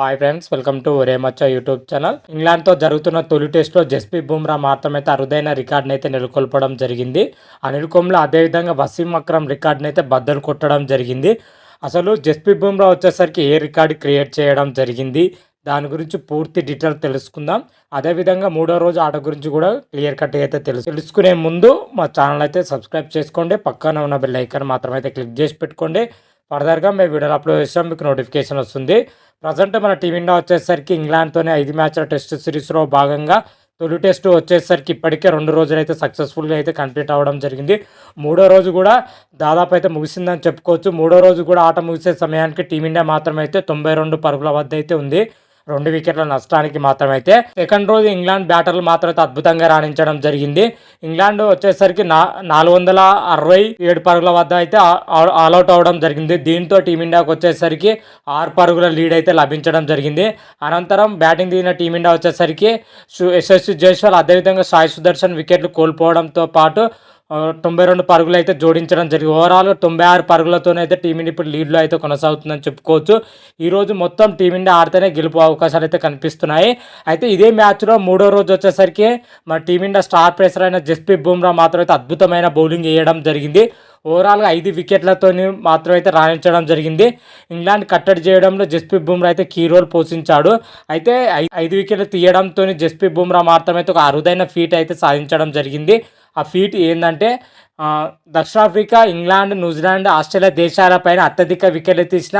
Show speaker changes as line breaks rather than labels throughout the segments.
Hi friends welcome to రేమచ్చ YouTube channel ఇంగ్లాండ్తో జరుగుతున్న తొలి టెస్ట్లో జస్ప్రీత్ బుమ్రా మాత్రమైతే అరుదైన రికార్డుని అయితే నెలకొల్పడం జరిగింది. అనిల్ కుంబ్లే అదేవిధంగా వసీం అక్రమ్ రికార్డ్ని అయితే బద్దలు కొట్టడం జరిగింది. అసలు జస్ప్రీత్ బుమ్రా వచ్చేసరికి ఏ రికార్డు క్రియేట్ చేయడం జరిగింది? దాని గురించి పూర్తి డీటెయిల్ తెలుసుకుందాం. అదేవిధంగా మూడో రోజు ఆట గురించి కూడా క్లియర్ కట్ అయితే తెలుసు. తెలుసుకునే ముందు మా ఛానల్ అయితే సబ్స్క్రైబ్ చేసుకోండి. పక్కన ఉన్న బెల్ ఐకాన్ మాత్రం అయితే క్లిక్ చేసి పెట్టుకోండి. ఫర్దర్గా మేము వీడియోలు అప్లోడ్ చేస్తాం మీకు నోటిఫికేషన్ వస్తుంది. ప్రజెంట్ మన టీమిండియా వచ్చేసరికి ఇంగ్లాండ్తోనే ఐదు మ్యాచ్ల టెస్ట్ సిరీస్లో భాగంగా తొలి టెస్ట్ వచ్చేసరికి ఇప్పటికే రెండు రోజులు అయితే సక్సెస్ఫుల్గా అయితే కంప్లీట్ అవ్వడం జరిగింది. మూడో రోజు కూడా దాదాపు అయితే ముగిసిందని చెప్పుకోవచ్చు. మూడో రోజు కూడా ఆట ముగిసే సమయానికి టీమిండియా మాత్రమైతే తొంభై రెండు పరుగుల వద్ద అయితే ఉంది. రెండు వికెట్ల నష్టానికి మాత్రమైతే సెకండ్ రోజు ఇంగ్లాండ్ బ్యాటర్లు మాత్రమే అద్భుతంగా రాణించడం జరిగింది. ఇంగ్లాండ్ వచ్చేసరికి నా నాలుగు వందల అరవై ఏడు పరుగుల వద్ద అయితే ఆల్అౌట్ అవడం జరిగింది. దీంతో టీమిండియాకు వచ్చేసరికి ఆరు పరుగుల లీడ్ అయితే లభించడం జరిగింది. అనంతరం బ్యాటింగ్ దిగిన టీమిండియా వచ్చేసరికి యశస్వి జైస్వాల్ అదేవిధంగా సాయి సుదర్శన్ వికెట్లు కోల్పోవడంతో పాటు తొంభై రెండు పరుగులు అయితే జోడించడం జరిగింది. ఓవరాల్ తొంభై ఆరు పరుగులతోనైతే టీమిండియా ఇప్పుడు లీడ్లో అయితే కొనసాగుతుందని చెప్పుకోవచ్చు. ఈరోజు మొత్తం టీమిండియా ఆడితేనే గెలుపు అవకాశాలు అయితే కనిపిస్తున్నాయి. అయితే ఇదే మ్యాచ్లో మూడో రోజు వచ్చేసరికి మన టీమిండియా స్టార్ ప్లేసర్ అయిన జస్ప్రీత్ బుమ్రా మాత్రం అయితే అద్భుతమైన బౌలింగ్ వేయడం జరిగింది. ఓవరాల్గా ఐదు వికెట్లతో మాత్రం అయితే రాణించడం జరిగింది. ఇంగ్లాండ్ కట్టడి చేయడంలో జస్ప్రీత్ బుమ్రా అయితే కీ రోల్ పోషించాడు. అయితే ఐదు వికెట్లు తీయడంతో జస్ప్రీత్ బుమ్రా మాత్రమే ఒక అరుదైన ఫీట్ అయితే సాధించడం జరిగింది. ఆ ఫీట్ ఏంటంటే దక్షిణాఫ్రికా ఇంగ్లాండ్ న్యూజిలాండ్ ఆస్ట్రేలియా దేశాలపైన అత్యధిక వికెట్లు తీసిన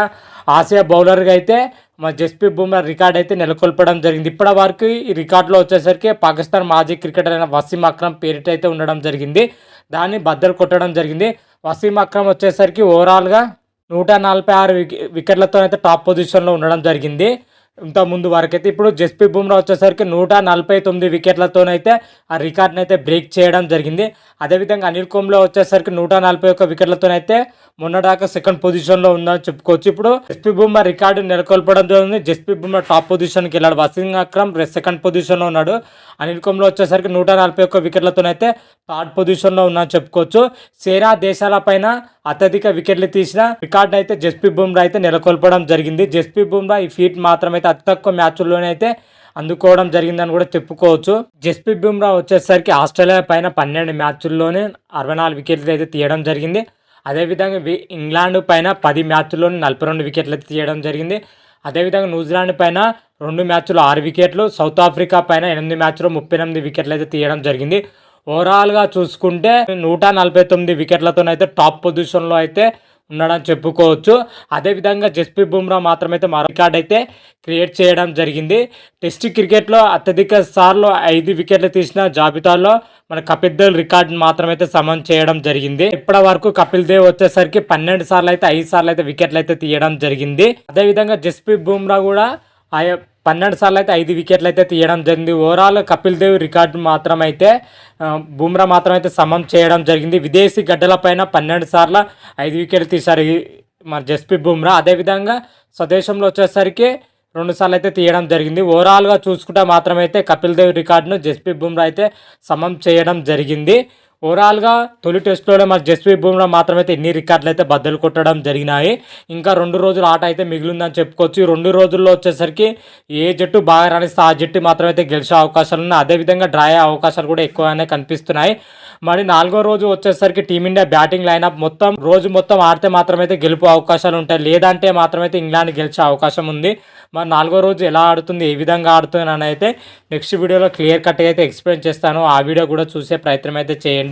ఆసియా బౌలర్గా అయితే మా జస్ప్రీత్ బుమ్రా రికార్డ్ అయితే నెలకొల్పడం జరిగింది. ఇప్పటి వరకు ఈ రికార్డులో వచ్చేసరికి పాకిస్తాన్ మాజీ క్రికెటర్ అయిన వసీం అక్రమ్ పేరిట అయితే ఉండడం జరిగింది. దాన్ని బద్దలు కొట్టడం జరిగింది. వసీం అక్రమ్ వచ్చేసరికి ఓవరాల్గా నూట నలభై ఆరు వికెట్లతో అయితే టాప్ పొజిషన్లో ఉండడం జరిగింది. ఇంత ముందు వరకు అయితే ఇప్పుడు జస్ప్రీత్ బుమ్రా వచ్చేసరికి నూట నలభై తొమ్మిది వికెట్లతోనైతే ఆ రికార్డ్ని అయితే బ్రేక్ చేయడం జరిగింది. అదేవిధంగా అనిల్ కుంబ్లో వచ్చేసరికి నూట నలభై ఒక్క వికెట్లతోనైతే మొన్నటాక సెకండ్ పొజిషన్లో ఉందని చెప్పుకోవచ్చు. ఇప్పుడు జస్ప్రీత్ బుమ్రా రికార్డు నెలకొల్పడం జరిగింది. జస్ప్రీత్ బుమ్రా టాప్ పొజిషన్కి వెళ్ళాడు. వసీం అక్రమ్ సెకండ్ పొజిషన్లో ఉన్నాడు. అనిల్ కుంబ్లో వచ్చేసరికి నూట నలభై ఒక్క వికెట్లతోనైతే థర్డ్ పొజిషన్లో ఉందని చెప్పుకోవచ్చు. సేనా దేశాలపైన అత్యధిక వికెట్లు తీసిన రికార్డు అయితే జస్ప్రీత్ బుమ్రా అయితే నెలకొల్పడం జరిగింది. జస్ప్రీత్ బుమ్రా ఈ ఫీట్ అయితే అతి తక్కువ మ్యాచ్ల్లోనైతే అందుకోవడం జరిగిందని కూడా చెప్పుకోవచ్చు. జస్ప్రీత్ బుమ్రా వచ్చేసరికి ఆస్ట్రేలియా పైన పన్నెండు మ్యాచ్ల్లోనే అరవై నాలుగు వికెట్లు అయితే తీయడం జరిగింది. అదేవిధంగా ఇంగ్లాండ్ పైన పది మ్యాచ్ల్లోనే నలభై రెండు వికెట్లు అయితే తీయడం జరిగింది. అదేవిధంగా న్యూజిలాండ్ పైన రెండు మ్యాచ్లు ఆరు వికెట్లు సౌత్ ఆఫ్రికా పైన ఎనిమిది మ్యాచ్లో ముప్పై ఎనిమిది వికెట్లు అయితే తీయడం జరిగింది. ఓవరాల్గా చూసుకుంటే నూట నలభై తొమ్మిది వికెట్లతోనైతే టాప్ పొజిషన్లో అయితే ఉన్నాడని చెప్పుకోవచ్చు. అదేవిధంగా జస్ప్రీత్ బుమ్రా మాత్రమైతే మరో రికార్డ్ అయితే క్రియేట్ చేయడం జరిగింది. టెస్ట్ క్రికెట్లో అత్యధిక సార్లు ఐదు వికెట్లు తీసిన జాబితాలో మన కపిల్ దేవ్ రికార్డ్ మాత్రమైతే సమం చేయడం జరిగింది. ఇప్పటి వరకు కపిల్ దేవ్ వచ్చేసరికి పన్నెండు సార్లు అయితే ఐదు సార్లు అయితే వికెట్లు అయితే తీయడం జరిగింది. అదేవిధంగా జస్ప్రీత్ బుమ్రా కూడా ఆయా పన్నెండు సార్లు అయితే ఐదు వికెట్లు అయితే తీయడం జరిగింది. ఓవరాల్ కపిల్ దేవ్ రికార్డు మాత్రమైతే బుమ్రా అయితే సమం చేయడం జరిగింది. విదేశీ గడ్డలపైన పన్నెండు సార్లు ఐదు వికెట్లు తీశారు మన జస్ప్రీత్ బుమ్రా. అదేవిధంగా స్వదేశంలో వచ్చేసరికి రెండు సార్లు అయితే తీయడం జరిగింది. ఓవరాల్గా చూసుకుంటే మాత్రమైతే కపిల్ దేవ్ రికార్డును జస్ప్రీత్ బుమ్రా అయితే సమం చేయడం జరిగింది. ఓవరాల్గా తొలి టెస్ట్లోనే మరి జస్ప్రీత్ బుమ్రా మాత్రమైతే ఎన్ని రికార్డులు అయితే బద్దలు కొట్టడం జరిగినాయి. ఇంకా రెండు రోజులు ఆట అయితే మిగిలిందని చెప్పుకోవచ్చు. ఈ రెండు రోజుల్లో వచ్చేసరికి ఏ జట్టు బాగా రాణిస్తే ఆ జట్టు మాత్రమైతే గెలిచే అవకాశాలు ఉన్నాయి. అదేవిధంగా డ్రా అయ్యే అవకాశాలు కూడా ఎక్కువగానే కనిపిస్తున్నాయి. మరి నాలుగో రోజు వచ్చేసరికి టీమిండియా బ్యాటింగ్ లైనప్ మొత్తం రోజు మొత్తం ఆడితే మాత్రమైతే గెలుపు అవకాశాలు ఉంటాయి. లేదంటే మాత్రమైతే ఇంగ్లాండ్ గెలిచే అవకాశం ఉంది. మరి నాలుగో రోజు ఎలా ఆడుతుంది ఏ విధంగా ఆడుతుంది అని అయితే నెక్స్ట్ వీడియోలో క్లియర్ కట్గా అయితే ఎక్స్ప్లెయిన్ చేస్తాను. ఆ వీడియో కూడా చూసే ప్రయత్నం అయితే చేయండి.